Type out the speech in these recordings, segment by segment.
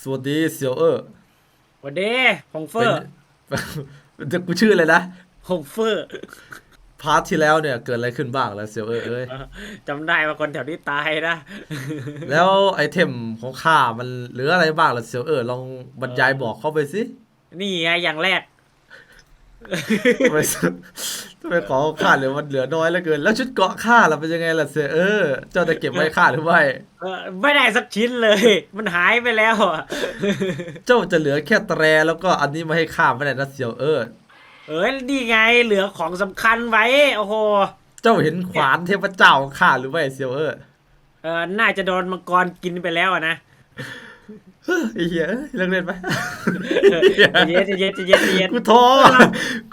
สวัสดีเซียวเออร์วันเดฮงเฟอร์เป็นจะกูชื่ออะไรนะฮงเฟอร์พาร์ทที่แล้วเนี่ยเกิดอะไรขึ้นบ้างแล้วเซียวเออร์เอ้ยจำได้ว่าคนแถวนี้ตายนะ แล้วไอเทมของข้ามันเหลืออะไรบ้างล่ะเซียวเออร์ลองบรรยายบอกเข้าไปสินี่ไงอย่างแรก ทำไมทำไมของข้าเหลือมันเหลือน้อยเหลือเกิน แล้วชุดเกราะข้าล่ะเป็นยังไงล่ะเซียวเออร์เจ้าจะเก็บไว้ข้าหรือไม่เออไม่ได้สักชิ้นเลย มันหายไปแล้วอะเจ้าจะเหลือแค่แตรแล้วก็อันนี้มาให้ข้าไม่ได้นะเซียวเออร์เอ้ยนี่ไงเหลือของสำคัญไว้โอ้โหเจ้าเห็นขวานเทพเจ้าของข้าหรือไม่เซียวเออร์เออน่าจะโดนมังกรกินไปแล้วอะนะ ไอ้เหี้ยเอ้ยเลิกเล่นไปใจเย็นใจเย็นใจเย็นใจเย็นกูท้อ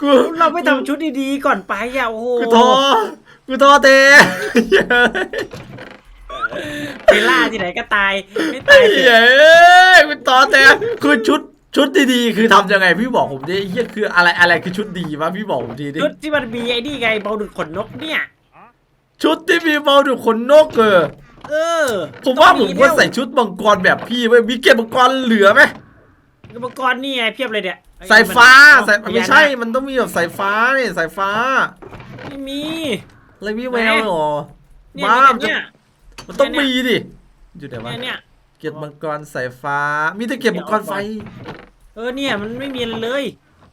กูเราไม่ทำชุดดีๆก่อนไปอะโอ้โหกูท้อกูท้อเตะไปล่าที่ไหนก็ตายไม่ตายเถเหี้ยอะเอ้ยกูท้อเตะคือชุดชุดดีๆ คือทำยังไงพี่บอกผมดิเหี้ยคืออะไรอะไรคือชุดดีวะพี่บอกผมทีดิชุดที่มันมีไอ้นี่ไงเบาดุดขนนกเนี่ย ชุดที่มีเบาดูขนนกเออ เออผมว่าผมก็ใส่ชุดมังกรแบบพี่เว้ยมีเก็บมังกรเหลือไหมอุปกรณ์นี่ไงเพียบเลยเนี่ยสายฟ้าสายพญไม่ใช่นาคมันต้องมีแบบสายฟ้าเนี่ยสายฟ้าไม่มี อะไรพี่แววเหรอเนี่ยบ้ามันจะเนี่ย มันต้องมีดิอยู่ไหนวะเนี่ยเนี่ย เก็บมังกรสายฟ้า มีแต่เก็บมังกรไฟเออเนี่ยมันไม่มีอะไรเลย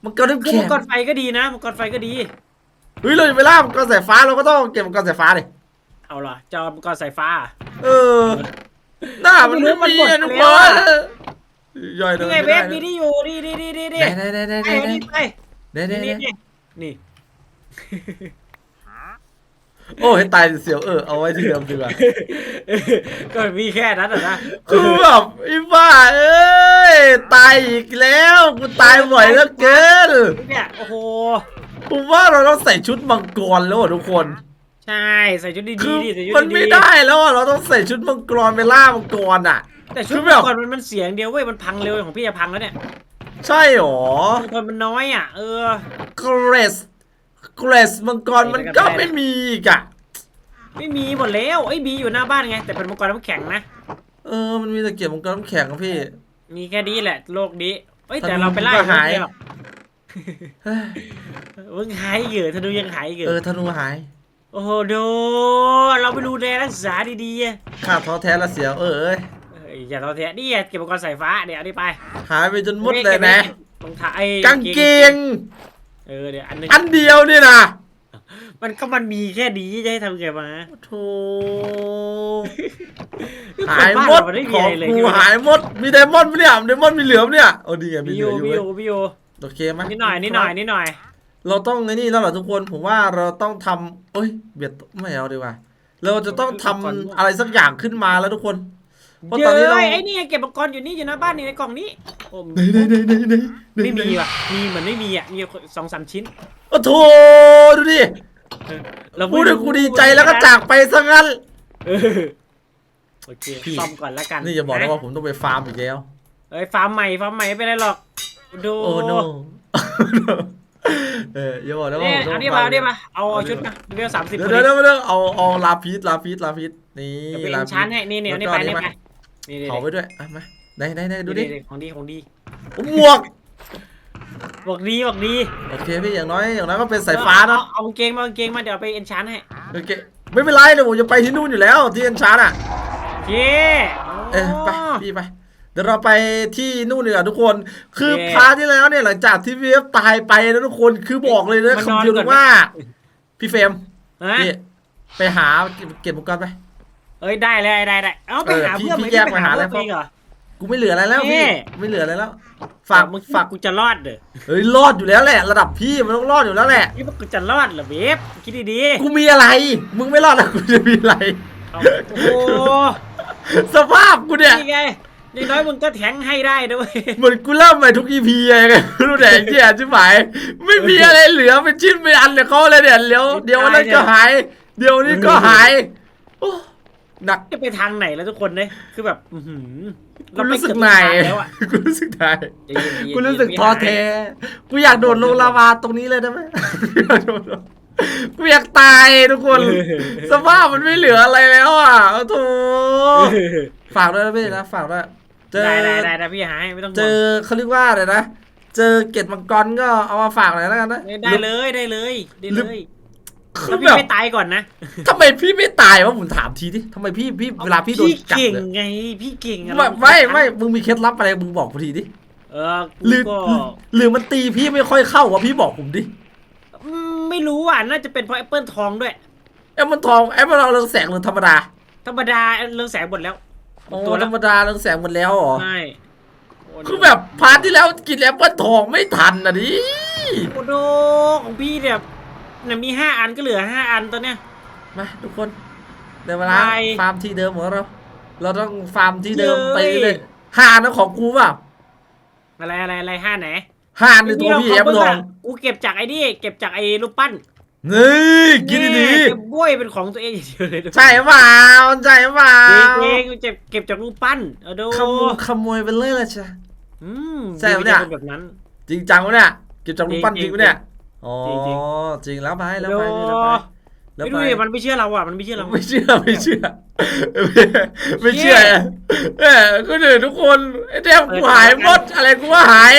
มังกรน้ำคือแข็มังงกรไฟก็ดีนะมังกรไฟก็ดี เฮ้ยเราจะไปล่ามังกรสายฟ้าเราก็ต้องเก็บมังกรสายฟ้าดิ เอาล่ะจะเอามังกรสายฟ้า เออ หน้ามันไม่มีอะทุกคนย่อยเลนี่ยไงไม่เว็ได้บนี่ที่อยู่นี่นี่นี่นี่ไหนนี่ไหนไหนไหนไอ้ไหนนี่ไปไหนไหนไหนนี่นี่นี่โอ้ให้ตายเสียวเออเอาไว้ที่เดิมดีกว่าก็มีแค่นั้นอะนะคือแบบไอ้บ้าเอ้ยตายอีกแล้วกูตายบ่อยเหลือเกินเนี่ยโอ้โหผมว่าเราต้องใส่ชุดมังกรแล้วอะทุกคน ใช่ใส่ชุดดีคือๆดิใส่ชุดมันดีไม่ได้แล้วอะเราต้องใส่ชุดมังกรไปล่ามังกรอะๆแต่ชุคืดอแบบ ก่อนมันมันเสียงเดียวเว้ยมันพังเร็วของพี่จะพังแล้วเนี่ยใช่หรอคนมันน้อยอะ เออ เกรสเกรสมังกรมันก็ไม่มีอีกอะไม่มีหมดแล้วไอ้ยมีอยู่หน้าบ้านไง แต่เป็นมังกรน้ำแข็งนะ เออ มันมีแต่เก็บมังกรน้ำแข็งครับพี่ มีแค่นี้แหละ โลกนี้เอ้ยธนูแต่เราไปไล่ก็หายมันไม่ได้รอกเฮ้ยมึงหายเหรอธนูยังหายเหรเอออธนูหาย โอ้โหดูเราไปดูแลรักษาดีๆอะข้าท้อแท้ละเสียวเออเอ้ยเอ้ยอย่าท้อแท้นี่ไงเก็บมังกรสายฟ้าเดี๋ยวเอานี่ไปหายไปจนหมดเลยนะรองเท้าไอ้กางเกงเออเดี๋ยวอันหนึงอันเดียวนี่นะมันก็มันมีแค่นี้จะให้ทำไงมาโธ่หายหมดคนบ้นเรนไม่ขมีองอะไรเลยกูใช่ไหมหายหมดมีไดมอนด์ไหมเนี่ยไดมอนด์มีเหลือไหมเนี่ยโอ้ดีไงมีมีเหอลือยู่มีอยู่อยู่มีอยู่โอเคไหมนิดหน่อยนิดหน่อยนิดหน่อย เราต้องไอ้นี่แล้วเหรอทุกคนผมว่าเราต้องทำเอ้ยเบียดไม่เอาดีกว่า เราจะต้องทำอะไรสักอย่างขึ้นมาแล้วทุกคนเพราะเยตอนนี้อะเราไอ้นี่ไงเก็บมังกรอยู่นี่อยู่หน้าบ้านนี่ในกล่องนี้โอ้ไหนไหนไหนไหนไหนไหนไม่มีว่ะมีเหมือนไม่มีอะมีสองสามชิ้นโอ้โถดูดิเออเราพูดไม่ถึรู้งกูดีใจแล้วก็จากไปซะงั้น เออโอเคพี่ ซ่อมก่อนแล้วกันนี่อย่าบอกนะว่าผมต้องไปฟาร์มอีกแล้ว เอ้ยฟาร์มใหม่ฟาร์มใหม่ไม่เป็นไรหรอกดูโอ้ no เอออย่าบอกนะว่าเนี่ยผมต้องเอาดิฟามาร์มเอาดิมาเอาเอาชุดมาเรียวสามสิบเดี๋ยวเดี๋ยวเดี๋ยวเดี๋ยวเอาเอาลาพีสลาพีสลาพีสนี่เดี๋ยวไปลาเอ็นพีชานส ให้นี่เนี่ยแล้วนี่ก็ไปอันนี้นี่มาไปนี่นี่เผาไว้ด้วยอะมาไหนไหนไหนดูดินี่ของดีของดีโอ้หมวกบอกดีบอกดีโอเคพี่อย่างน้อยอย่างน้อยก็เป็นสายฟ้าเนาะอเอากางเกงมากางเกงมาเดี๋ยวเอาไปเอ็นชานให้โอเคไม่เป็นไรเดี๋ยวผมจะไปที่นู่นอยู่แล้วที่เอ็นชาร์อะ โอเค เออไปพี่ไป เดี๋ยวเราไปที่นู่นดีกว่าทุกคน คือเย้พาร์ทที่แล้วเนี่ยหลังจากที่พีเอฟตายไปนะทุกคน คือบอกเลยนะมานอนคำเดียวก่เลอนยไหมว่า พี่เฟรมฮะพี่ไปหาเก็บเก็บมังกรไป เอ้ยได้เลยได้ได้เอาไปเออหาพี่เพื่อนพี่แยกไปหาแล้วเพื่อนเหรอกูไม่เหลืออะไรแล้วนี่พี่ไม่เหลืออะไรแล้ว ฝากมึงฝากกูจะรอดเด้อเฮ้ยรอดอยู่แล้วแหละ ระดับพี่มันต้องรอดอยู่แล้วแหละนี่ว่ากูจะรอดเหรอเวฟคิดดีกูมีอะไร มึงไม่รอดแล้วกูจะมีอะไรๆเอาโอ้โหสภาพกูเนี่ยนี่ไง อย่างน้อยมึงก็แทงให้ได้ด้วยเหมือนกูเริ่มใหม่ทุกอีพีไงไม่รู้แต่ไอ้เหี้ยชิบหาย ไม่มีอะไรเหลือเป็นชิ้นเป็นอันเลยเขาเลยเนี่ยเดี๋ยวเดี๋ยวนั้นก็หาย เดี๋ยวนี้ก็หายโอ้หนักจะไปทางไหนแล้วทุกคนเนี่ยคือแบบอื้อหือกูไปรู้สึกเอบไหนทางแล้วอะกูรู้สึกไหนใจเย็นๆกูรู้สึกท้อแท้กูอยากโดดลงลาวาตรงนี้เลยได้ไหมอยากโดดลงกูอยากตายทุกคน สภาพมันไม่เหลืออะไรแล้วอะโอ้โถฝากด้วยนะพี่นะฝากด้วย เจอได้ได้ได้ได้พี่หาให้ไม่ต้องห่วงเจอเขาเรียกว่าอะไรนะ เจอเกตมังกรก็เอามาฝากหน่อยแล้วกันนะ ได้เลยได้เลยได้หรืเลอยคืถ้าอพี่แบบไม่ตายก่อนนะทำไมพี่ไม่ตายวะผมถามทีดิทำไมพี่พี่เวลาพี่โดนจับเก่งเนี่ยไงพี่เก่งอะไม่ไม่ไม่มึงมีเคล็ดลับอะไรมึงบอกผมทีดิเออหรือกูก็หรือมันตีพี่ไม่ค่อยเข้าวะพี่บอกผมดิอืมไม่รู้อะน่าจะเป็นเพราะแอปเปิลทองด้วย แอปมันทองแอปมันเราเรืองแสงหรือธรรมดาธรรมดาเรื่องแสงหมดแล้ว โอ้ตัวธละรรมดาเรืองแสงหมดแล้วเหรอ ใช่โคือแบบพาร์ทที่แล้วกินแอปเปิลทองไม่ทันอะดิโอ้โหของพี่เนี่ยเนี่ยมีห้าอันก็เหลือห้าอันตอนเนี้ย มาทุกคนเดี๋ยวเวลาไปฟาร์มที่เดิมของเรา เราต้องฟาร์มที่เดิมเย้ยไปเลยหานะของกูเปล่าอะไรอะไรอะไรห้าไหนหาในตัวพี่แอปเปิลทอง กูเก็บจากไอ้นี่เก็บจากไอ้รูปปั้น นี่กินดีแเก็บบ้วยเป็นของตัวเองอย่างเดียวเลยๆใช่เปล่าใช่เปล่าเองเองเก็บเก็บจากรูปปั้นเอาดูขโมยขโมยไปเลยละจ้ะ อืมใช่ปะเนี่ย ป็แบบนั้น จริงจังวะเนี่ยเก็บจากรูปปั้นจจริริงงปะเนี่ยอ๋อจริงจริงแล้วไปแล้วดูไปแล้วไปแล้วไม่ไปดูดิมันไม่เชื่อเราอะมันไม่เชื่อเรา ไม่เชื่อไม่เชื่อ ไม่เชื่อเออก็เดี๋ยวทุกคนไอ้เทมกูหายหมดอะไรกูว่าหาย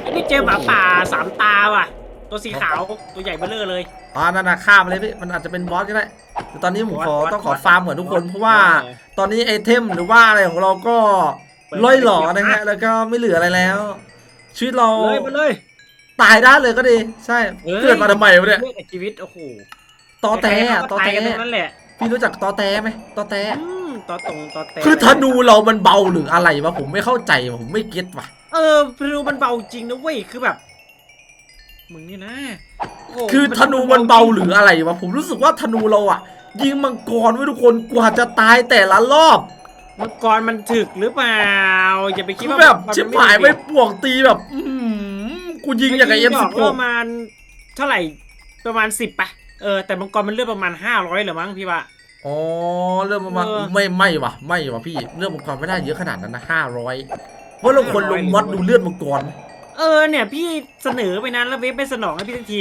ไอ้นี่เจอหมาป่าสามตาว่ะ ตัวสีขาวตัวใหญ่เบ้อเร่อเลย อ๋อนั่นน่ะข้ามไปเลยพี่ มันอาจจะเป็นบอสก็ได้ แต่ตอนนี้ผมขอบอสต้องขอบอสฟาร์มเหมือนทุกคน เพราะว่าเออ ตอนนี้ไอเทมหรือว่าอะไรของเราก็เปิดล่อยหล่อไม่ได้นะเกี่ยวฮะนะแล้วก็ไม่เหลืออะไรแล้ว ชีวิตเราเลยมาเลย ตายได้เลยก็ดี ใช่เอ้ย เกิดมาทำไมวะเนี่ยเลือกชีวิตโอ้โหตอแตอะตอใครแตๆก็ายกันตรงนั้นแหละพี่รู้จักตอแตไหมตอแต อืมตอตรงตอแต่คือธนูเรามันเบาหรืออะไรวะผมไม่เข้าใจว่ะผมไม่เก็ตว่ะ เออธนูมันเบาจริงนะเว้ยคือแบบ มึงนี่นะโโหคือธนูมันเบาหรืออะไรวะผมรู้สึกว่าธนูเราอะยิงมังกรไว้ทุกคนกว่าจะตายแต่ละรอบมังกรมันถึกหรือเปล่าอย่าไปคิดคือว่าแบบมังกรชิบมันหายถึไม่กปวกตีแบบ อืมกูยิงอย่างกับเอ็มดสิอกบหประมาณเท่าไหร่ประมาณสิบปะเออแต่มังกรมันเลือดประมาณห้าร้อยเหรือมั้งพี่ว่าอ๋อเรื่องประมาณเออไม่ไม่ว่ะไม่ว่ะพี่เรื่องมังกรไม่ได้เยอะขนาดนั้นนะห้าร้อยเพราะเราคนลงมอดดูเลือดมังกร เออเนี่ยพี่เสนอไปนั้นแล้วเวฟไม่สนองให้พี่ทันที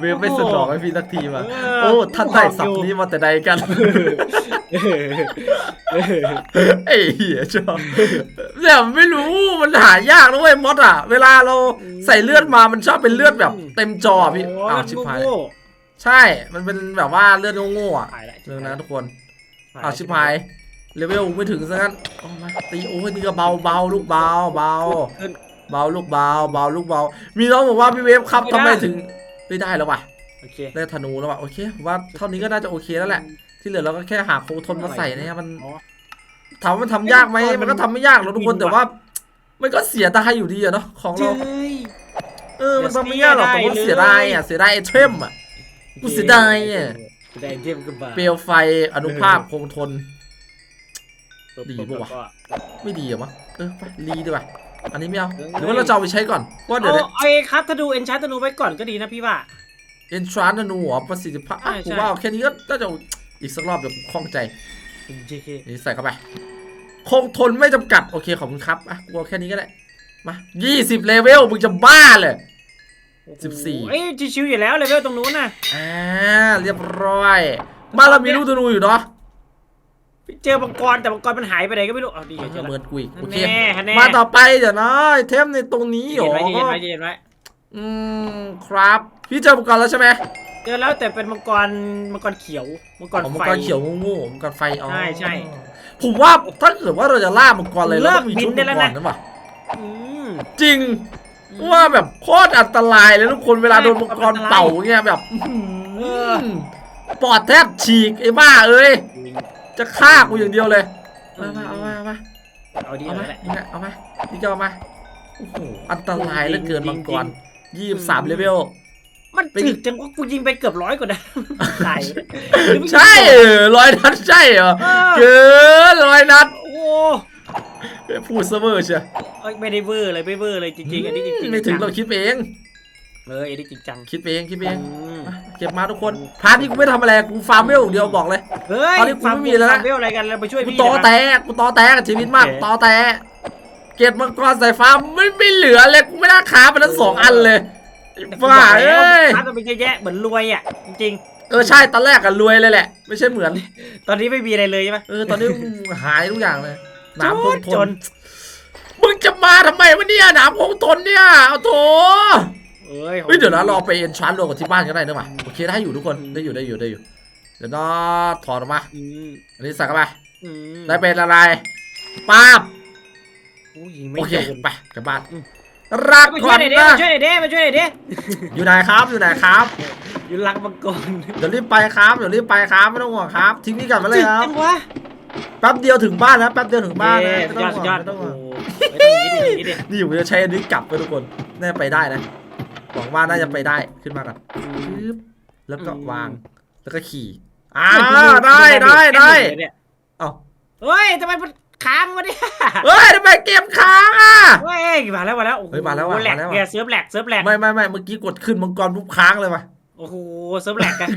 เวฟไม่สนองให้พี่สักทีว่ะเออโอ้ท่านได้บอกอยู่สับนี้มาแต่ใดกันไอ้เหี้ยชอบเนี่ยไม่รู้มันหายากนะเว้ยมอดอะ เวลาเราใส่เลือดมามันชอบเป็นเลือดแบบ เต็มจอพี่โอ้อ้าวยชิบหายโง่ใช่มันเป็นแบบว่าเลือดโง่ๆอะๆหายละเรื่องนะทุกคนหายอ้าวชิบหาย เลเวลไม่ถึงซะงั้นเอามาตีโอ้ยนี่ก็เบาเบาลูกเบาเบาขึ้น เบาลูกเบาเบาลูกเบา มีน้องบอกว่าพี่เวฟครับไม่ทำไมได้ถึงไม่ได้แล้ววะโอเคได้ธนูแล้ววะโอเคผมว่าเท่านี้ก็น่าจะโอเคแล้วแหละ ที่เหลือเราก็แค่หาโคทนมาใส่นะครับมันอ๋อถามว่ามันทำยากไหมไอ้มังกรมันก็ทำไม่ยากหรอกทุกคนบินแต่ว่า มันก็เสียดายอยู่ดีอะเนาะของเจ้เรายเออมันทำไม่ยากหรอกแต่ว่าเสีเสียยดาดายยอะเลยเสียดายไอเทมอะกูเสียดายอะเสียดายเทมกันบ้าเปลวไฟอนุภาคคงทน ดีปะวะ ไม่ดีเหรอวะเออไปรีดีกว่าอันนี้ไม่เอาหรือว่าเราจะเอาไปใช้ก่อนเพราะเอาเดี๋ยวเอาเอครับถ้าดูเอนชาร์ตนูไว้ก่อนก็ดีนะพี่ว่าเอนทรานธนูเหรอประสิทธิภาพอะใช่ผมใช่ว่าเอาแค่นี้ก็น่าจะอีกสักรอบเดี๋ยวผมคล่องใจ JK นี่ใส่เข้าไป คงทนไม่จำกัด โอเคขอบคุณครับอะกูเอาแค่นี้ก็ได้มา20เลเวลมึงจะบ้าเลยสิบสี่เอ้ยชิวๆอยู่แล้วเลเวลตรงนู้นน่ะอ่าเรียบร้อยบ้านเรามีลูกธนูอยู่เนาะ เจอมังกรแต่มังกรมันหายไปไหนก็ไม่รู้เอาดีเจอเหมืแล้วอนกุยโอเคแน่ฮันแน่มาต่อไปเดี๋ยวนะไอเทมในตรงนี้เหรเย็นอไว้เย็นไว้เย็นไว้อืมครับพี่เจอมังกรแล้วใช่ไหมเจอแล้วแต่เป็นมังกรมังกรเขียวมังกรอ๋อมังไฟกรเขียวงูๆมังกรไฟอ๋อใช่ใช่ผมว่าถ้าเกิดว่าเราจะล่ามังกรเลยเลิเรากต้องมีบิชุนดได้มังแล้วกนะรนะวะอืมจริงว่าแบบโคตรอันตรายเลยทุกคนเวลาโดนมังกรเป่าเงี้ยแบบอื้อหือปอดแทบฉีกไอ้บ้าเอ้ย จะฆ่ากูอย่างเดียวเลย มามาเอามาเอามาเอาดีเอาเอามาแหละนี่ไงเอามานี่ก็เอามาโอ้โหอันตรายเหลือเกินจริมังงๆกรยี่สิบสามเลเวล มันไปดิถึกจังว่ากูยิงไปเกือบร้อยกว่านะตายใช่เออร้อยนัดใช่เหรอเออเกินร้อยนัดโอ้พูดเซอร์เวอร์เชียวเอ้ยไม่ได้เวอร์เลยไม่เวอร์เลยจริงๆอันนี้จริงๆไม่ถึงจัเราคิดเอง เอออันนี้จริงจังคิดเองคิดเองอืมมาเก็บมาทุกคนพาร์ทที่กูไม่ทำอะไรกูฟาร์มเวลอย่างเดียวบอกเลย เฮ้ยตอนนี้กูไม่มีแล้วนะฟาร์เวลอะไรกันเราไปช่วยกูพี่ตอนะแตกกูตอแตกกับชีวิตมากโอเคตอแตกเก็บมังกรสายฟ้าไม่ไม่เหลือเลยกูไม่น่าค้าไปทั้งสองอันเลยแต่กูบ้าบอกแล้วเอ้ยฟาร์มมันเป็นเยอะแยะเหมือนรวยอะจริงเออใช่ตอนแรกอะรวยเลยแหละ ไม่ใช่เหมือนตอนนี้ไม่มีอะไรเลยใช่ไหม เออตอนนี้หายทุกอย่างเลยน้ำคงทจนนมึงจะมาทำไมวะเนี่ยน้ำคงทนเนี่ยเอาโถ เอ้ยเฮ้ยเดี๋ยวนะรอไปเอ็นชาร์รวมกับที่บ้านก็ได้นะว่ะโอเคได้อยู่ทุกคนได้อยู่ได้อยู่ได้อยู่ เดี๋ยวน้อถอดออกมา อืมอันนี้ใส่เข้าไปอืมได้เป็นอะไรป้าบอุ้ยไม่โอเคโดนไปกลับบ้านอืมรักมาก่ช่อวยนหน่อยดินะมาช่วยหน่อยดิมาช่วยหน่อยดิอยู่ไหนครับอยู่ไหนครับ อยู่รักมังกรเดี๋ยวรีบไปครับเดี๋ยวรีบไปครับไม่ต้องห่วงครับ ทิ้งนี่กลับมาเลยครับจังวะแป๊บเดียวถึงบ้านนะแป๊บเดียวถึงบ้านนะเย้ไม่สุต้ดองยอดห่สุวดงยอดไม่ต้องห่วงโอ้โหไม่ต้องอย่างนี้ดิอย่างนี้ดินี่ผมจะใช้อันนี้กลับไปทุกคนน่าจะไปได้นะ หวังว่าน่าจะไปได้ขึ้นมากันปึ๊บแล้วก็วาง แล้วก็ขี่อ่าได้ได้ได้เนี่ยเอ้าเฮ้ยทำไมมันค้างวะเนี่ยเฮ้ยทำไมเกมค้างอะเฮ้ยมาแล้วมาแล้วโอ้โหเฮ้ยมาแล้วว่ะแหลกมาแล้วว่ะแกเซิร์ฟแหลกเซิร์ฟแหลกไม่ไม่ไม่เมื่อกี้กดขึ้นมังกรปุ๊บค้างเลยว่ะโอ้โหเซิร์ฟแหลกกัน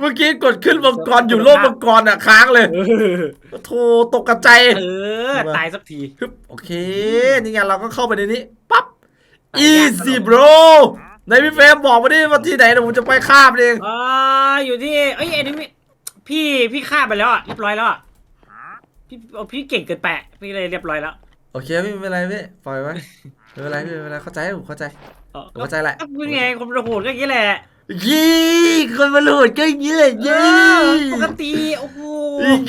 เมื่อกี้กดขึ้นมังกรอยู่โลกมังกรอะค้างเลยเออโธ่ตกกระใจเออตายสักทีฮึบโอเคนี่ไงเราก็เข้าไปในนี้ ปั๊บตายยาก easy bro ในพี่เฟรมบอกมาดิว่าที่ไหนเดี๋ยวผมจะไปข้ามเองอ่าอยู่ที่เอ้ยไอ้นี่พี่พี่พี่ฆ่าไปแล้วอะเรียบร้อยแล้วอะพี่เอาพี่เก่งเกินแปะพี่เลยเรียบร้อยแล้วโอเคพี่ไม่เป็นไรพี่ปล่อยไว้ไม่เป็นไรพี่ไม่เป็นไรเข้าใจผมเข้าใจเออผมเข้าใจแหละก็เป็นไงคนประโหดก็อย่างนี้แหละ ยี่คนมาโหลดก็อย่างนี้เลยเอยี่อปกติ โอ้โห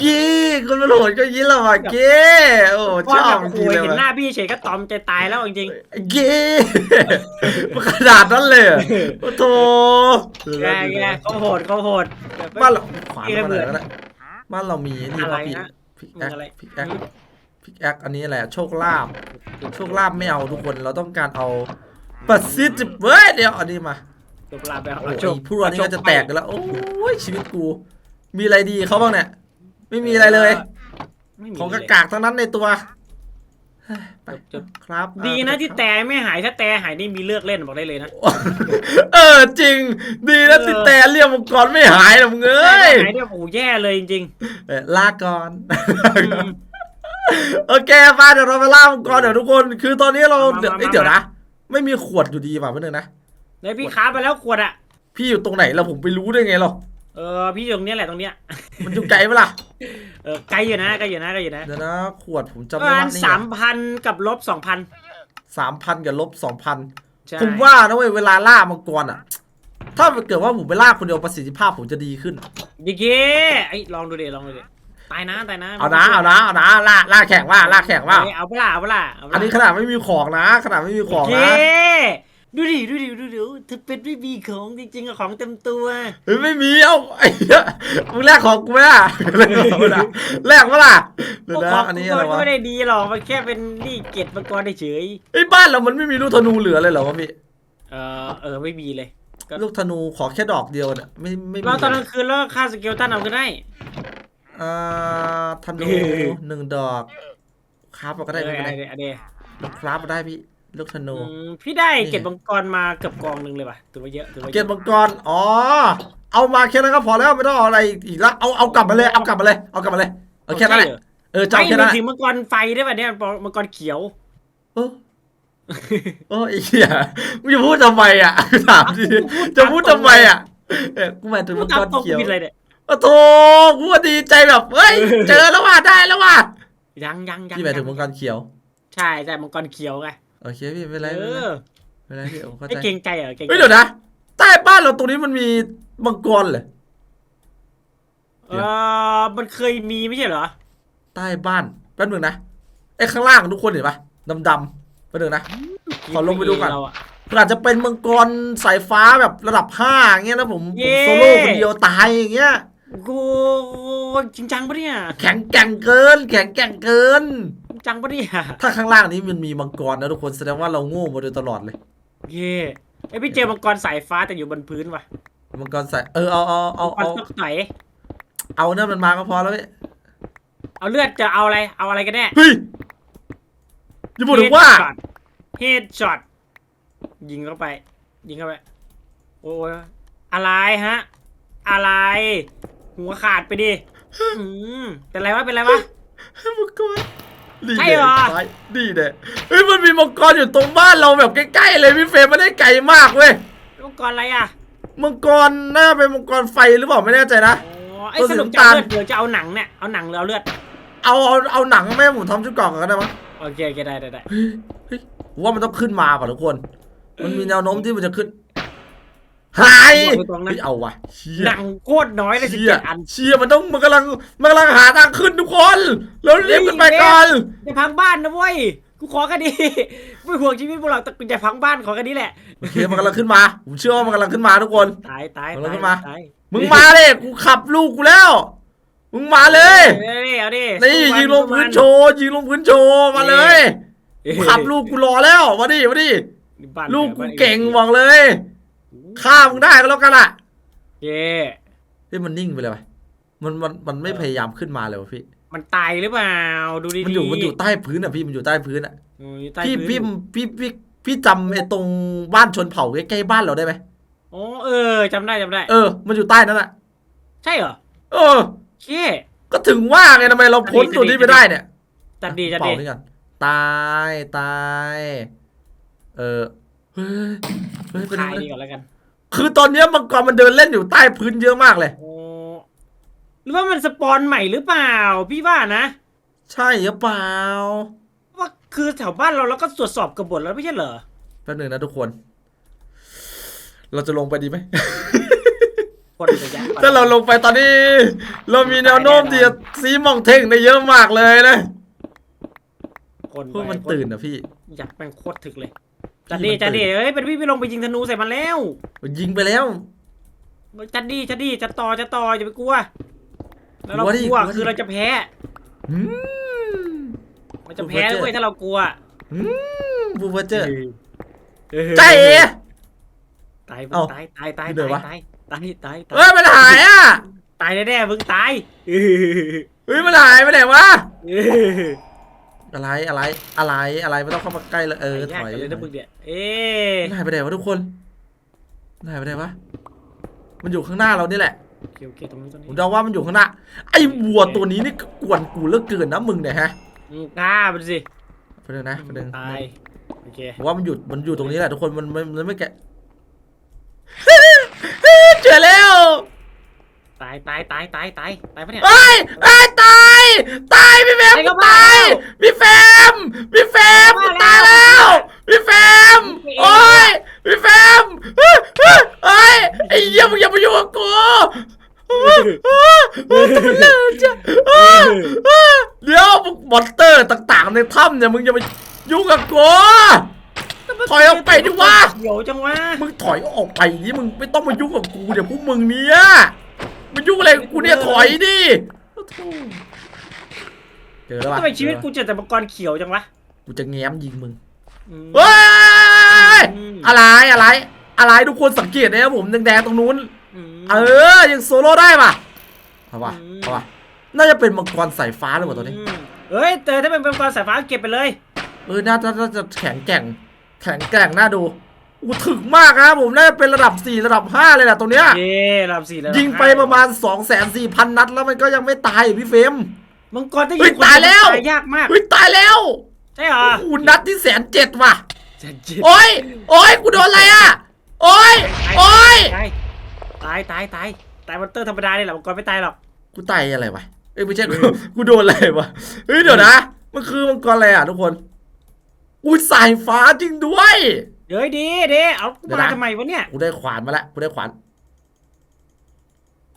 ยี่คนมาโหลดก็อย่างนี้แหละว่ะเก้โอ้ชพออแบบบจโอ้ริงโหเลยเห็นหว่ะน้าพี่เฉยก็ตอมใจตายแล้วจริงเก้มันขนาดนั้นเลยเหรอโอ้โธ่ๆแกแกเขาโหดเขาโหดบ้านเราขวานเกมมาเหมืไหนอนก็ได้บ้านเรามีนี่อะไรป่ะพี่นะพิกมึแองคอะไร พิกแอคพิกแอคอันนี้แหละโชคลาภโชคลาภไม่เอาทุกคนเราต้องการเอาประสิทธิเว้ยเดี๋ยวอันนี้มา จบลาไปโอ้ยผู้รอดนี่ก็จะแตกกันแล้ว โอ้ยชีวิตกู มีอะไรดีเขาบ้างเนี่ย ไม่มีอะไรเลย ไม่มีของกเลระยกากทั้งนั้นในตัวเฮ้ยไปจบครับดีนะที่แต่แต่ไม่หายถ้าแต่หายนี่มีเลือกเล่นบอกได้เลยนะเออจริง ดีนะที่แต่เรียกมังกรไม่หายหรอกมึงเอ้ย หายเนี่ยโอ้โหแย่เลยจริง เออลาก่อนๆอืมโอเคมาเดี๋ยวเราไปล่ามังกรเดี๋ยวทุกคน คือตอนนี้เรามาเดี๋ยวมา เอ้ยมาเดี๋ยวนะ ไม่มีขวดอยู่ดีป่ะเพื่อนงนะ ในพี่ค้าไปแล้วขวดอะ พี่อยู่ตรงไหนเราผมไปรู้ได้ไงหรอเออพี่อยู่ตรงเนี้ยแหละตรงเนี้ย มันอยู่ไกลปะล่ะเออไกลอยู่นะไกลอยู่นะไกลอยู่นะเดี๋ยวนะขวดผมจำประได้มาว่าณนี่สามพันกับลบสองพันสามพันกับลบสองพันใช่ผมว่านะเว้ยเวลาล่ามังกรอะ ถ้าเกิดว่าผมไปล่าคนเดียวประสิทธิภาพผมจะดีขึ้น ยิเก้ไอ้ยลองดูดิลองดูดิตายนะตายนะเอานะเอานะเอานะล่าล่าแข่งว่าล่าแข่งว่า เอเอาเปล่าเอาเปล่าเาเปล่าอันนี้ขนาดไม่มีของนะ ขนาดไม่มีของเย นะดูดิดูดิดูดิถ้าเป็นไม่มีของจริงๆอะของเต็มตัว เฮ้ยไม่มีเอ้าไอ้เหี้ยมึงแลกของกูไหมล่ะแลกของกูนะแลกปะล่ะเดี๋ยวขนะองอันนี้กูอะไรก็วะไม่ได้ดีหรอกมันแค่เป็นนี่เกตมังกรเฉยไอ้ยบ้านเรามันไม่มีลูกธนูเหลือเลยเหรอวะพี่เออเออไม่มีเลยก็ลูกธนูขอแค่ดอกเดียวเนี่ยไม่ไม่มีเราตอนกลางคืนแล้วค่าสเกลตันเอาขึ้นได้อ่าธนูเออหนึ่งดอกครับเราก็ได้เอไม่อเป็นไรอันเดียครับมาได้พี่ ลูกธนูพี่ได้นี่ เก็บมังกรมาเกือบกองหนึ่งเลยป่ะถือว่าเยอะถือว่าเกเยตอะมังกรอ๋อ เอามาแค่นั้นก็พอแล้วไม่ต้องเอาอะไรอีกแล้วเอาเอากลับมาเลยเอากลับมาเลยเอากลับมาเลยเอาแค่นั้นแหละเออใช่เจ้าเหรอแค่นั้นไม่ถึงมังกรไฟได้ป่ะเนี่ยมังกรเขียว เออโอ้ยไอ้เหี้ยมึงจะพูดทำไมอะถามดิจะพูดทำไมอะเออกูหมายถึงพูมัดงตากมรตรงเขียว ผิดเลยเนี่ย โอ้โถกูว่าดีใจแบบ เฮ้ย เจอแล้วว่ะได้แล้วว่ะยังยังยังพี่หมายถึงมังกรเขียว ใช่ใช่มังกรเขียวไง โอเคพี่ไม่เป็นไรเอไม่เป็นไรอไม่เป็นไรพี่ผมเข้าไม่ใจเกรงใจเหรอเกรงใจเฮ้ยเดี๋ยวนะใต้บ้านเราตรงนี้มันมีมังกรเหรอ เออมันเคยมีไม่ใช่เหรอใต้บ้านแป๊บนึงนะไอ้ข้างล่างทุกคนเห็นปะดำๆแป๊บนึงนะ ขอลงไปดูก่อน เราอะมันอาจจะเป็นมังกรสายฟ้าแบบระดับห้าอย่างเงี้ยนะผมผเย้ มโซโล่คนเดียวตายอย่างเงี้ยกูจริงจังปะเนี่ยแข็งแกร่งเกิน แข็งแกร่งเกิน จริงจังปะเนี่ยถ้าข้างล่างนี้มันมีมังกรนะทุกคนแสดงว่าเราโง่มาโดยตลอดเลย เย่ไอยพี่เจอมังกรสายฟ้าแต่อยู่บนพื้นว่ะมังกรสายเออเอาเอาเอามังกรเอาตกไหนเอาเนี่ยมันมาก็พอแล้วพี่เอาเลือดจะเอาอะไรเอาอะไรกันแน่เฮ้ยอย่าบอกถึงว่าเฮดช็อตยิงเข้าไป ยิงเข้าไป โอ้ยอะไรฮะ อะไร หัวขาดไปดิอืมเป็นไรวะเป็นไรวะมังกร ดีใช่เด็เหรอดีเด็เฮ้ยมันมีมังกรอยู่ตรงบ้านเราแบบใกล้ๆเลยพี่เฟรมไม่ได้ไกลมากเว้ยมังกรอะไรอะมังกรน่าจะเป็นมังกรไฟหรือเปล่าไม่แน่ใจนะ อ๋อไอ้ตัวสสีรุปน้ำจะตาเอาลเลือดหรือจะเอาหนังเนี่ยเอาหนังหรือเอาเลือดเอาเอาเอาหนังแม่ผมทำชุดเกราะก่อนก็ได้มั้งโอเคโอเคได้ได้ได้ เฮ้ยเฮ้ยผมว่ามันต้องขึ้นมาก่อนทุกคน มันมีแนวโน้มที่มันจะขึ้น หายบอกตรงๆนะเฮ้ยเอาว่ะเชี่ยหนังโคตรน้อยเลยสิบเชี่ยเจ็ดอันเชี่ยมันต้องมันกำลังมันกำลังหาทางขึ้นทุกคนแล้วรีบขึ้นไปก่อนจะพังบ้านนะเว้ยกูขอแค่นี้ไม่ห่วงชีวิตพวกเราแต่กูจะพังบ้านขอแค่นี้แหละโอเคมันกำลังขึ้นมาผมเชื่อว่ามันกำลังขึ้นมาทุกคนตายตายเอาแล้วตายขึ้นมาตายมึงมาเลยกูขับลูกกูแล้วมึงมาเลยเอาดิเอาดินี่สู้มัยิงลงพื้นสู้มัโชว์ยิงลงพื้นโชว์มาเลยเอ้ยกูขับลูกกูรอแล้วมาดิมาดิบ้านลูกกูบ้านเก่งบอกเลย ฆ่ามึงได้ก็แล้วกันล่ะเย้เฮ้ยมันนิ่งไปเลยว่ะมันมันมันไม่พยายามขึ้นมาเลยวะพี่ มันตายหรือเปล่า ดูดีๆมันอยู่มันอยู่ใต้พื้นอะพี่มันอยู่ใต้พื้นอะโอ้ยใต้พี่พื้นพี่พี่พี่พี่จำไอ้ตรงบ้านชนเผ่าใกล้ๆบ้านเราได้ไหมโอ้เออจำได้จำได้ เออ มันอยู่ใต้นั้นอะ ใช่เหรอ เออเช่ก็ถึงว่าไงทำไมเราพ้นตัวนี้ไปได้เนี่ยจัดดีจัดเป่าดีนี่กันตายตาย เออ เฮ้ย เฮ้ยเป็นขายไงดีก่อนแล้วกัน คือตอนเนี้ยมังกรมันเดินเล่นอยู่ใต้พื้นเยอะมากเลย โอ้หรือว่ามันสปอนใหม่หรือเปล่า พี่ว่านะ ใช่หรือเปล่าว่าคือแถวบ้านเราเราก็ตรวจสอบกบฏแล้วไม่ใช่เหรอ แป๊บหนึงนะทุกคน เราจะลงไปดีไหม คนระยะถ้าเราลงไปตอนนี้ เรามีแนวโน้มที่จะซีมองเท่งได้เยอะมากเลยนะคนพวกมันตื่นนะพี่ อยากแม่งโคตรถึกเลย จัดดีจัดดีเอ้ยเป็นพี่พี่ลงไปยิงธนูใส่มันแล้ว มันยิงไปแล้วจัดดีจัดดีจะต่อจะต่ออย่าไปกลัวแล้วเรากลัวดิกลัวกลัวดิคือเราจะแพ้อืมเราจะแพ้กลัวเจอด้วยถ้าเรากลัวอืมบูเบอร์เจอร์เออใจเอ๋ตายเอ้าตายตายตายอยู่ไหนตายวะตายตายตายตายเฮ้ยมันหายอะตายแน่ๆมึงตายเออเฮ้ยมันหายไปไหนวะเอออะไรอะไรอะไรอะไรไม่ต้องเข้ามาใกล้เลยเออถยากอยจังเลยนะมึงเนี่ยเอ๊ะมันหายไปไหนวะทุกคนมันหายไปไหนวะมันอยู่ข้างหน้าเรานี่แหละโอเคโอเคตรงนี้ตรงผนี้มเดาว่ามันอยู่ข้างหน้า ไอ้วัวตัวนี้นี่กวนกูเหลือกเกินนะมึงเนี่ยฮะมึงกล้ามันสิไปเดี๋ยวนะไปเดี๋ยวตายโอเคผมว่ามันอยู่มันอยู่ตรงนี้แหละทุกคนมันมันมันไม่แกะเจอแล้วตายตายตายตายตายตายปะเนี่ยไอ้ยไอ้ยตายตายพี่แฟม ไอ้ก็ กู บ้า ตายพี่แฟมพี่แฟมกู บ้า ตาย แล้ แล้ว วพี่แฟม พี่เอง โอ้ยพี่แฟมเฮ้ยเฮ้ยเฮ้ยไอ้เหี้ยมึงอย่ามายุ่งกับกูเฮ้ยเฮ้ยเฮ้ยตัวเลิศจ้ะเฮ้ยเฮ้ยเดี๋ยวพวกมอนสเตอร์ต่างๆ ในถ้ำเนี่ยมึงอย่ามายุ่งกับกูถอยออกไปดิวะเดี๋ยวจังวะมึงถอยออกไปนี่มึงไม่ต้องมายุ่งกับกูเดี๋ยวพวกมึงเนี่ยมายุ่งอะไรกับกูเนี่ยถอยดิโอ้โธ่เจอแล้วปะทำไมชีวิตกูเจอแต่มังกรเขียวจังวะกูจะแง้มยิงมึงอืมเฮ้ยอืมอะไรอะไร อะไรทุกคนสังเกตนะครับผมแดงๆตรงนู้นอืมเออยังโซโล่ได้ป่ะเอาป่ะอืมเอาป่ะน่าจะเป็นมังกรสายฟ้าหรือเปล่าตัวนี้ม เฮ้ยแต่ถ้าเป็นมังกรสายฟ้าเก็บไปเลย เออน่าจะน่าจะแข็งแกร่ง แข็งแกร่งน่าดูอู้ถึกมากนะผมน่าจะเป็นระดับ 4 ระดับ 5 เลยแหละตรงเนี้ยเย่ระดับสี่ระดับยิงไปห้ประมาณ 2 4 0 0 0 0 นัดแล้วมันก็ยังไม่ตายพี่เฟรม มังกรจะเฮ้ยิยงคนตายแล้ว ตายยากมากเฮ้ยตายแล้วใช่เหรออู้นัดที่แสนเจ็ดว่ะ เจ็ดเจ็ดโอ้ย โอ้ย กูโดนอะไรอะ โอ้ย โอ้ย ตายตายตายตายตายมอนเตอร์ธรรมดาเนี่ยแหละมังกรไม่ตายหรอก กูตายอะไรวะเอ้ยไม่ใช่กูกูโดนอะไรวะเฮ้ยเดี๋ยวนะ มันคือมังกรอะไรอะทุกคน อุ้ยสายฟ้าจริงด้วยเฮ้ยดีดีเอากูเดี๋ยวมานะทำไมวะเนี่ย กูได้ขวานมาแล้วกูได้ขวาน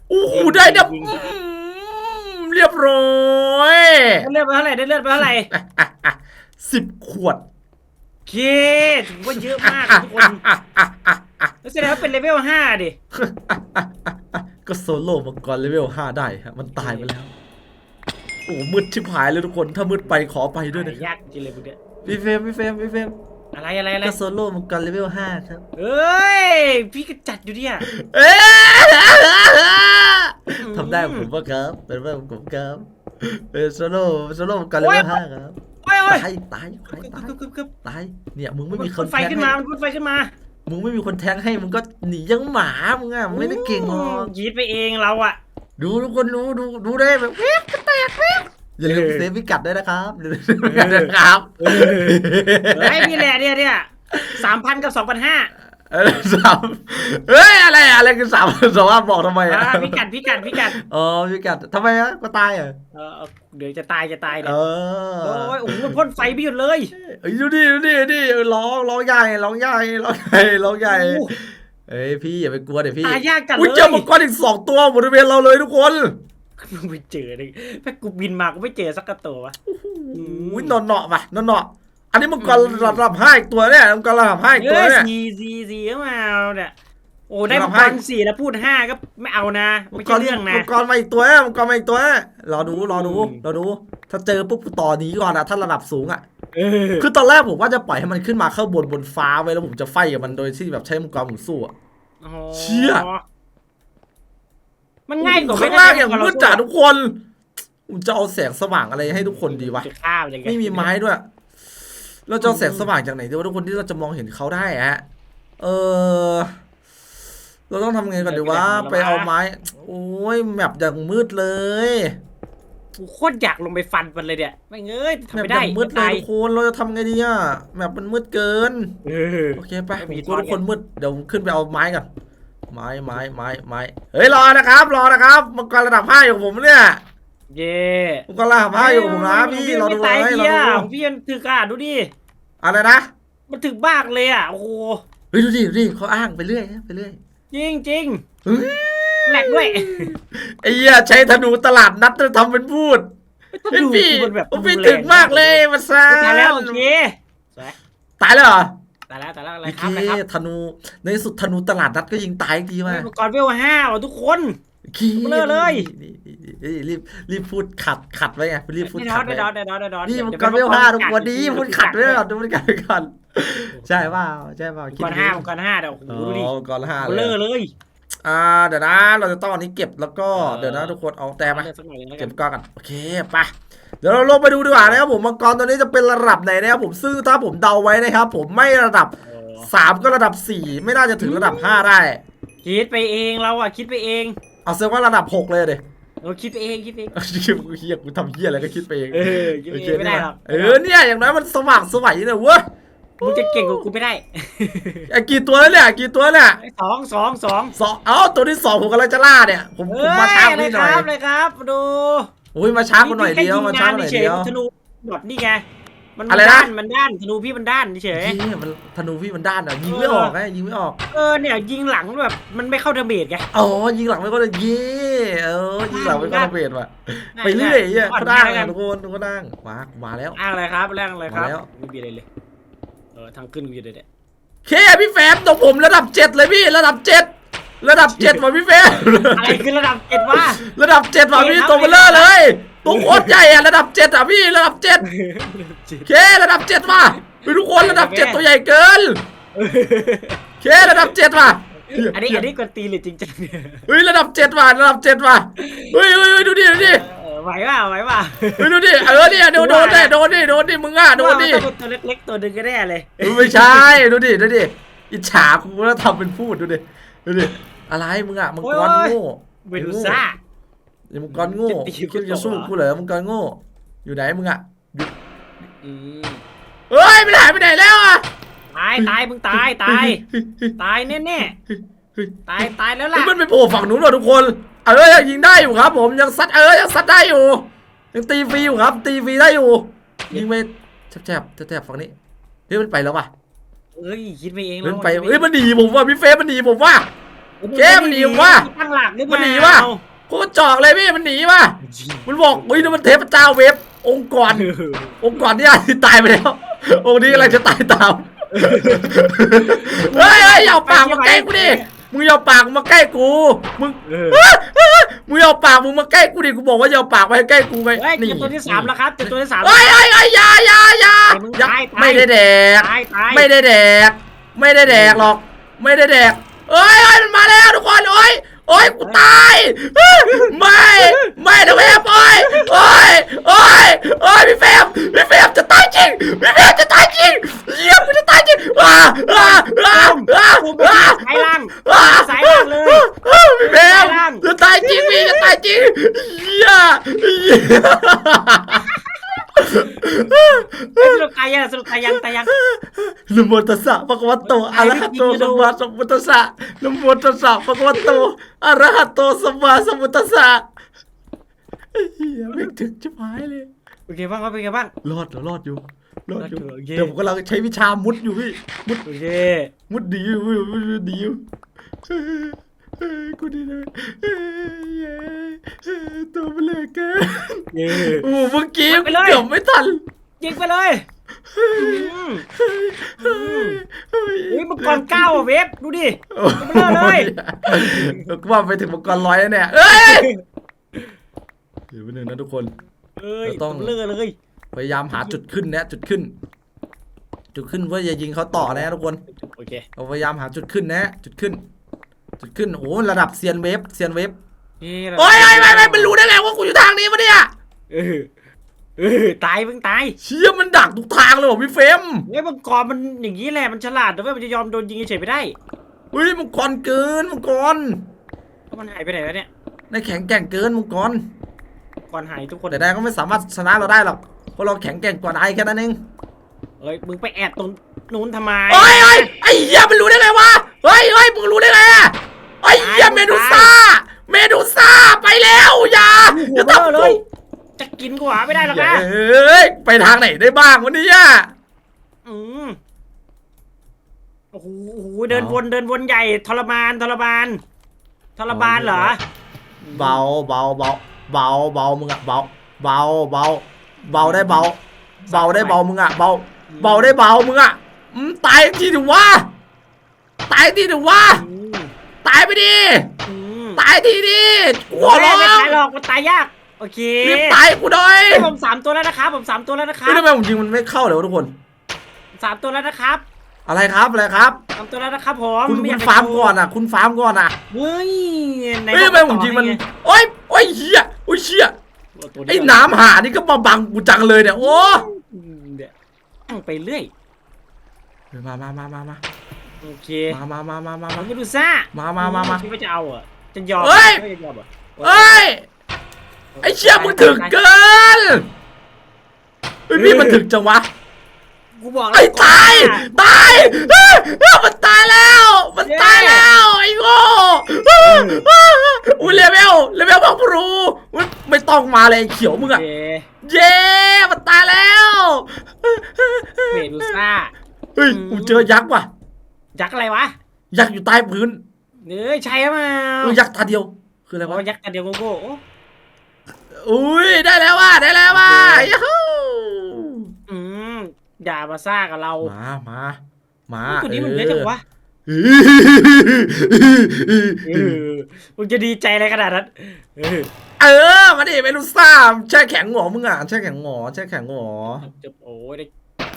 โอ้โหได้ดับอื้อหือเรียบร้อยได้เลือดไปเท่าไหร่ได้เลือดไปเท่าไหร่สิบขวดเคถือว่าเยอะมากทุกคนแล้วแสดงว่าเป็นเลเวลห้าดิ ก็โซโล่มังกรเลเวลห้าได้ฮะมันตายไปแล้วโอ้มืดชิบหายเลยทุกคนถ้ามืดไปขอไปด้วยนะยากจริงเลยพวกเนี้ยพี่เฟรมพี่เฟรมพี่เฟรมอะไรอะไรอะไรก็โซโล่มังกรเลเวลห้าครับเอ้ย พี่ก็จัดอยู่เนี่ยเอ๊ะทำได้ผมว่าครับเป็นว่าผมครับเป็นโซโล่โซโล่มังกรเลเวลห้าครับโอ้ยโอ้ยตายตายตายตายกึบกึบกึบตายเนี่ยมึงไม่มีคมันนไฟแทงขึ้นมา ให้มันพ่นไฟขึ้นมามึงไม่มีคนแทงให้มึงก็หนียังหมามึงอะมึงไม่ได้เก่งหรอก ยีดไปเองเราอะ ดูทุกคนดูดูดูได้แบบเวฟก็แตกเวฟอย่าลืมเออเซฟพิกัดด้วยนะครับอย่าลืมเซฟพิกัดด้วยนะครับเฮ้ยพี่แหละเนี่ยเนี่ยสามพันกับสองพันห้าเออสามเฮ้ยอะไรอะอะไรคือสามสองว่าบอกทำไมอ่าอะพิกัดพิกัดพิกัดอ๋อพี่กัดทำไมอะก็ตายอะเออเอาเดี๋ยวจะตายจะตายเอเนี่ยอโอ้ยโอ้โหมันพ่นไฟไม่หยุดเลยเอ้ยดูดิดูดิดูดิเออร้องร้องใหญ่ร้องใหญ่ร้องใหญ่ร้องใหญ่โอ้โห เอ้ยพี่อย่าไปกลัวเดี๋ยวพี่ตายยากจัดอุ้ยเลยเจอมังกรอีกสองตัวบริเวณเราเลยทุกคนมึงไปเจอเลยถ้ากูบินมากูไม่เจอสักกระตัววะ อุ้ยนอนเนาะป่ะนอนเนาะอันนี้มังกรระดับห้าอีกตัวเนี่ยมังกรระดับห้าอีกเอตัวอเนี่ย สี่สี่สี่เข้ามาเอาเนี่ยโอ้ได้เรามาให้พันสี่แล้วพูดห้าก็ไม่เอานะ ไม่ใช่เรื่องนะ มังกรมาอีกตัวเนี่ยมังกรมาอีกตัวเนี่ยรอดูรอดูอืม รอดู ถ้าเจอปุ๊บต่อนี้ก่อนนะถ้าระดับสูงอะเออ คือตอนแรกผมว่าจะปล่อยให้มันขึ้นมาข้างบนบนฟ้าไว้แล้วผมจะไฟกับมันโดยที่แบบใช้มังกรหมุนสู้อะโอ้โหเชี่ยมันง่ายกว่าข้างล่างอย่างมืดจ่าทุกคนผมจะเอาแสงสว่างอะไรให้ทุกคนดีวะจะฆ่ามันยังไงไม่มีไม้ด้วย เราจะเอาแสงสว่างจากไหนดีวะทุกคนที่เราจะมองเห็นเขาได้อะเออเราต้องทำไงกันดีวะไปเอาไม้ โอ้ยแมปอย่างมืดเลย กูโคตรอยากลงไปฟันมันเลยเนี่ยไม่เงยทำแมปไม่อได้ย่างมืดเลยตายทุกคนเราจะทำไงดีอะแมปมันมืดเกินเออโอเคไปผไม่มมีกลัวทุกคนทอดไงมืดเดี๋ยวผมขึ้นไปเอาไม้ก่อนไม้ไม้ไม้ไม้เฮ้ยรอนะครับ รอนะครับมังกรระดับห้าอยู่กับผมเนี่ยเย่มังกรระดับห้าอยู่กับผมนะพี่รอดูไม่ไว้ตายรอเหี้ยดูของพี่มันถึกอะดูดิอะไรนะมันถึกมากเลยอะโอ้โหเฮ้ยดูดิดูดิเขาอ้างไปเรื่อยไปเรื่อยจริงจริงเฮ้ย แหลกด้วยไอ้เหี้ยใช้ธนูตลาดนัดจะทำเป็นพูดถ้าดูพี่มันแบบพี่ถึงมากเลยมาซาตายแล้วโอเคสวยตายแล้วเหรอตายแล้วตายแล้วอะไรโอคเครับอะไรครับธนูในที่สุดธนูตลาดนัดก็ยิงตายอีกทีมาเฮ้ยมังกรเวลห้าว่ะทุกคนขี้เบลอเลยนี่นี่นี่รีบรีบพูดขัดขัดไว้ไงรีบพูดได้ดขัอดดไว้ได้ดอดได้ดอดได้ดอดนี่เดี๋ยวมันเดี๋ยวก่อนเวลห้าทุกคนเดี๋นี้ยวพูดขัดไว้ก่อนดูมันกันไปก่อนใช่เปล่าใช่เปล่ามังกรห้ามังกรห้าเดี๋ยวโอ้โหอ๋ดูดิอก่อนละห้าเบลเลอยเลย อ่าเดี๋ยวนะเราจะต้องเอาอันนี้เก็บแล้วก็เออเดี๋ยวนะทุกคนเอาแต่มาเลือกสักหน่อยแล้วกัเก็นบก้อนกันโอเคไปเดี๋ยวเราลงไปดูดีกว่านะครับผมมังกรตัวนี้จะเป็นระดับไหนนะครับผมซึ่งถ้าผมเดาไว้นะครับ ผมไม่ระดับโอ้สามก็ระดับสี่ไม่น่าจะถึงระดับห้าได้ คิดไปเองเราอะคิดไปเองเอาเซว่าระดับหกเลยเดี๋ยเราคิดไปเองคิดไปเอง เฮียกูทำเฮียอะไรก็คิดไปเองเออคิดไปเองไม่ได้หรอก เออเนี่ยอย่างน้อยมันสว่างสวัยเนี่ยเว้ย มึงจะเก่งกว่ากูไม่ได้ไอ้กี่ตัวแล้วเนี่ยกี่ตัวเนี่ยสองสองสองสองเอ้าตัวที่สองผมกำลังจะล่าเนี่ย ผมผมมาช้าเลนิยดหคน่อยรับเลยครับดูโอ้ยมาช้ากูหน่อยเดียวมาช้ากูหน่อยเดียวธนูแบบนี่ไงมันอะไรนะด้านมันด้านธนูพี่มันด้านเฉยเฮียมันธนูพี่มันด้านอะยิงไม่ออกไงยิงไม่ออกเออเนี่ยยิงหลังแบบมันไม่เข้าดาเมจไงอ๋อยิงหลังไม่ก็เลยเย่เออยิงหลังไม่ก็ระเบิดว่ะไปเรื่อยเฮียอ่อนเขาดังให้กัอะนทุกคนทุกคนดังมามาแล้วอ้างอะไรครับแรงอะไรครับมาแล้วไม่มีอะไรเลยเออ ทางขึ้นกูอยู่เด็ดเคพี่แฟมตกผมระดับเจ็ดเลยพี่ระดับเจ็ดระดับเจ็ดว่ะพี่แฟมอะไรคือระดับเจ็ดวะระดับเจ็ดว่ะพี่ตัวเบลเลอร์เลยตัวโคตรใหญ่อะระดับเจ็ดอะพี่ระดับเจ็ดเคระดับเจ็ดว่ะเฮ้ยทุกคนระดับเจ็ดตัวใหญ่เกินเคระดับเจ็ดว่ะอันนี้อันนี้กวนตีนหรือจริงจังเนี่ยเฮ้ยระดับเจ็ดว่ะระดับเจ็ดว่ะเฮ้ยเฮ้ยเฮ้ยดูดิดูดิเออ ไหวป่ะไหวป่ะเฮ้ยดูดิเออเนี่ยโดนโดนได้โดนดิโดนดิมึงอะโดนดิว่ามัต้องตัวเล็กๆตัวหนึงก็ได้เลยเออไม่ใช่ดูดิดูดิอิจฉากูแล้วทำเป็นพูดดูดิดูดิอะไรมึงอะมังกรโง่เวนูซ่าอย่ามังกรโง่จะตีกูคิดจะสู้ต่อเหรอกูเหรอมังกรโง่ อยู่ไหนมึงอะอยู่อืมเฮ้ยมันหายไปไหนแล้วอะตายตายมึงตายตาย ตายแน่แน่เฮ้ยๆตายตายแล้วเฮ้ล่ะยมันไปโผล่ฝั่งนู้นว่ะทุกคน เออยังยิงได้อยู่ครับ ผมยังซัดเออยังซัดได้อยู่ ยังตีฟรีอยู่ครับ ตีฟรีได้อยู่ ยิงไปแฉบๆแฉบๆฝั่งนี้เฮ้ยมันไปแล้วว่ะเอ้ยคิดไปเองเฮ้ยแล้วมันไปเฮ้ยมันหนีผมว่ะพี่เฟซมันหนีผมว่ะเจ๊มันหนีว่ะตั้งหลักหรือเปมันล่าหนีว่ะโคตรจอกเลยพี่มันหนีว่ะมันบอกเฮ้ยนี่มันเทพเจ้าเว็บองค์กรองค์กรที่อาที่ตายไปแล้วองค์นี้กำลังจะตายตามเฮ้ยเฮ้ยอย่าเอาปากมาใกล้กูดิ มึงอย่าเอาปากมาใกล้กู มึงเออ มึงอย่าเอาปากมึงมาใกล้กูดิ กูบอกว่าอย่าเอาปากมาใกล้กูไงเฮ้ยเจอตัวที่สามแล้วครับเจอตัวที่สามเฮ้ยเฮ้ยเฮ้ยอย่าอย่าอย่าไอ้มึงอย่าตายตาย ไม่ได้แดก ตายตายไม่ได้แดก ไม่ได้แดกหรอก ไม่ได้แดกเอ้ยเอ้ยมันมาแล้วทุกคนโอ้ยโอ้ยกูตายไม่ไม่นะเวฟโอ้ยโอ้ยโอ้ยโอ้ยพี่เฟมพี่เฟมจะตายจริงพี่เฟมจะตายจริงเยี่ยมกูจะตายจริงว้าว้าว้าว้ากูไปว้าสายล่างว้าสายล่างเลยพี่เฟมจะตายจริงพี่จะตายจริงเยี่ยเยี่ยเอ้ย สรุปตายยังสรุปตายยังตายยังนะโมตัสสะภะคะวะโตอะระหะโตสัมมาสัมพุทธัสสะนะโมตัสสะภะคะวะโตอะระหะโตสัมมาสัมพุทธัสสะไอ้เหี้ยไม่งถึงจะหายเลย โอเคบ้างครับเป็นไงบ้าง รอดเหรอรอดอยู่ รอดอยู่ รอดอยู่โอเค เดี๋ยวผมกำลังใช้วิชามุดอยู่พี่ มุด โอเค มุดดีอยู่มุดมุดดีอยู่เฮ้ยเฮ้ย กูดีเลยเฮ้ยตัวมันเล็กเกินโอ้เมื่อกี้เกือบไม่ทันยิงไปเลยอืมเฮ้ยเฮ้ยเฮ้ยมังกรเก้าอะเวฟดูดิโอ้โหไปเลยกูว่าไปถึงมังกรร้อยแล้วเนี่ยเอ้ยเดี๋ยวไปหนึ่งนะทุกคนเอ้ยเราต้องเลือเลยพยายามหาจุดขึ้นนะจุดขึ้น จุดขึ้นเพื่อจะยิงเขาต่อนะทุกคนโอเคเราพยายามหาจุดขึ้นนะ จุดขึ้น จุดขึ้นโอ้โหระดับเซียนเวฟเซียนเวฟนี่โอ้ยไอ้ไม่ไม่มันรู้ได้ไงว่ากูอยู่ทางนี้ปะเนี่ยเออเออตายเพิ่งตายเชี่ยมันดักทุกทางเลยว่ะพี่เฟรมเฮ้ยมังกรมันอย่างนี้แหละมันฉลาดแต่ว่ามันจะยอมโดนยิงเฉยๆไม่ได้เฮ้ยมังกรเกินมังกรแล้วมันหายไปไหนแล้วเนี่ยในแข็งแกร่งเกินมังกรมังกรหายทุกคนแต่นายก็ไม่สามารถชนะเราได้หรอกเพราะเราแข็งแกร่งกว่านายแค่นั้นเองเฮ้ยมึงไปแอบตรงนู้นทำไมเฮ้ยเฮ้ยไอ้เหี้ยมันรู้ได้ไงวะเฮ้ยเฮ้ยมึงรู้ได้ไงอะไอ้เหี้ยเมดูซ่า เมดูซ่าไปแล้วอย่าหัอย่าวเบ้อทำเลกูยจะกินกว่าไม่ได้หรอกนะเฮ้ยไปทางไหนได้บ้างวันนี้อะอืมโอ้โหโอ้โหเดินวนเดินวนใหญ่ทรมานทรมานทรมานเหรอ เบาเบาเบาเบาเบามึงอะเบาเบาเบาเบาได้เบา เบาได้เบามึงอะเบา เบาได้เบามึงอะอืมตายทีเดียววะตายทีเดียววะอืม ตายไปดิอืมตายทีดิกูขอร้องไม่ตายหรอกมันตายยาก โอเครีบตายกูหน่อยเฮ้ยผมสามตัวแล้วนะครับ ผมสามตัวแล้วนะครัเฮ้ยบทำไมผมยิงมันไม่เข้าเลยวะทุกคน สามตัวแล้วนะครับอะไรครับอะไรครับ สามตัวแล้วนะครับผมคุณไยคุณกจะฟาร์มก่อนอะ คุณฟาร์มก่อนอะเฮ้ยไหนเฮ้ยทำไมผมยิงมันโอ้ยโอ้ยเหี้ยโอ้ยเชี่ยตัวไอ้เดียวน้ำหานี่ก็มาบังกูจังเลยเนี่ยโอ้อืมเดี๋ยวตั้งไปเรื่อย มามามามามา โอเคมามามามามาผมามจะดูซ่ามามามามาคิดว่าจะเอาเหรอจะยอมเฮ้ย ไม่จะยอมเหรอเอ้ย ไอ้เชี่ยมึงถึงเกินเฮ้ยนี่มันถึงจังวะ กูบอกแล้วไอ้ตาย ตายเอ้ยเอ้ยมันตายแล้ว มันตายแล้วไอ้โง่อุ้ยเลเวลเลเวลพังพรูอุ๊ยไม่ต้องมาเลยไอ้เขียวมึงโออะเคเย้มันตายแล้ว เมดูซ่า เฮ้ยกูเจอยักษ์ว่ะ ยักษ์อะไรวะยักษ์อยู่ใต้พื้นเนื้อใช่หรือเปล่าเออยักษ์ตาเดียว คืออะไรอ๋วะอยักษ์กันเดียวโกโก้โอ้อุ้ยได้แล้วว่ะได้แล้วว่ะโอเคยูฮูอืมอย่ามาซ่ากับเรา มามามาตัวนี้มันเยอะจังวะเอเอออมึงจะดีใจอะไรขนาดนั้นเออเออมาดิเมนูซ่าแช่แข็งหงอมึงอะแช่แข็งหงอแช่แข็งหงอจะโอ้ยได้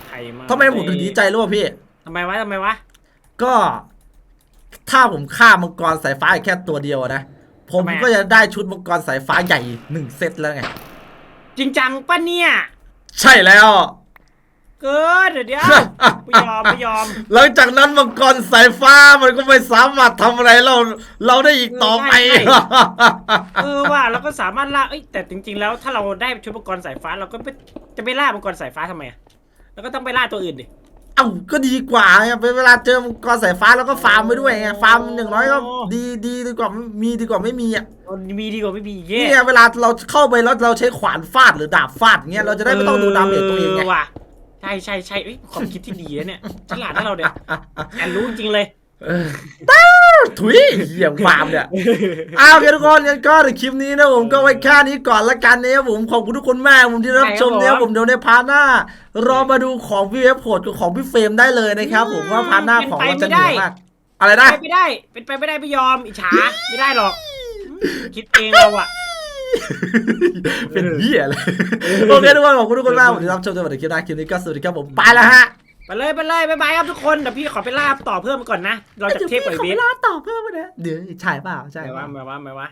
ไข่มาทำไมผมถึงดีใจรู้ป่ะพี่ทำไมวะทำไมวะ ก็ถ้าผมฆ่ามังกรสายฟ้าอีกแค่ตัวเดียวนะ ผมทำไมอะ ก็จะได้ชุดมังกรสายฟ้าใหญ่หนึ่งเซตแล้วไง จริงจังปะเนี่ยใช่แล้ว เกินเดี๋ยวเดี๋ยวไม่ยอมไม่ยอม หลังจากนั้นมังกรสายฟ้ามันก็ไม่สามารถทำอะไรเรา เราได้อีกต่อไป ใช่ใช่ เออว่าเราก็สามารถล่าเอ้ยแต่จริง ๆ แล้วถ้าเราได้ชุดมังกรสายฟ้าเราก็ไม่จะไปล่ามังกรสายฟ้าทำไมอะเราก็ต้องไปล่าตัวอื่นดิ เอ้าก็ดีกว่าไงเวลาเจอมังกรสายฟ้าเราก็ฟาร์มไปด้วยไงฟาร์มอย่างน้อยก็ดีดีดีกว่ามีดีกว่าไม่มีอะมีดีกว่าไม่มีเย่นี่ไงเวลาเราเข้าไปแล้วเราใช้ขวานฟาดหรือดาบฟาดเงี้ยเราจะได้ไม่ต้องดูดาเมจตัวเองไงว่ะใช่ใช่ใช่เอ้ยความคิดที่ดีนะเนี่ยฉลาดนะเราเนี่ยแอนรู้จริงๆเลย เออต้าถุยเหี้ยฟาร์มเนี่ย อ้าวโอเคทุกคนงั้นก็ในคลิปนี้นะผมก็ไว้แค่นี้ก่อนละกันนะครับผมขอบคุณทุกคนมากผมที่รับชมนะครับผมเดี๋ยวในพาร์ทหน้า รอมาดูของพี่เวฟโหดกับของพี่เฟรมได้เลยนะครับผมว่าพาร์ทหน้าของเราจะเหนือมากอะไรนะเป็นไปไม่ได้ เป็นไปไม่ได้ไม่ยอมอิจฉาไม่ได้หรอก คิดเองเราอะเป็นเหี้ยเลยโอเคทุกคนขอบคุณทุกคนมากผมที่รับชมจนถึงคลิปหน้าคลิปนี้ก็สวัสดีครับผมไปแล้วฮะ ไปเลยไปเลยบายบายครับทุกคนเดี๋ยวพี่ขอไปล่าต่อเพิ่มก่อนนะ เราจะเทพกว่าดี๋ยวเบพี่สขอเวลาต่อเพิ่มนะเดี๋ยวใช่เปล่าใช่ไม่เปว่าล่าไม่ว่าไม่ว่า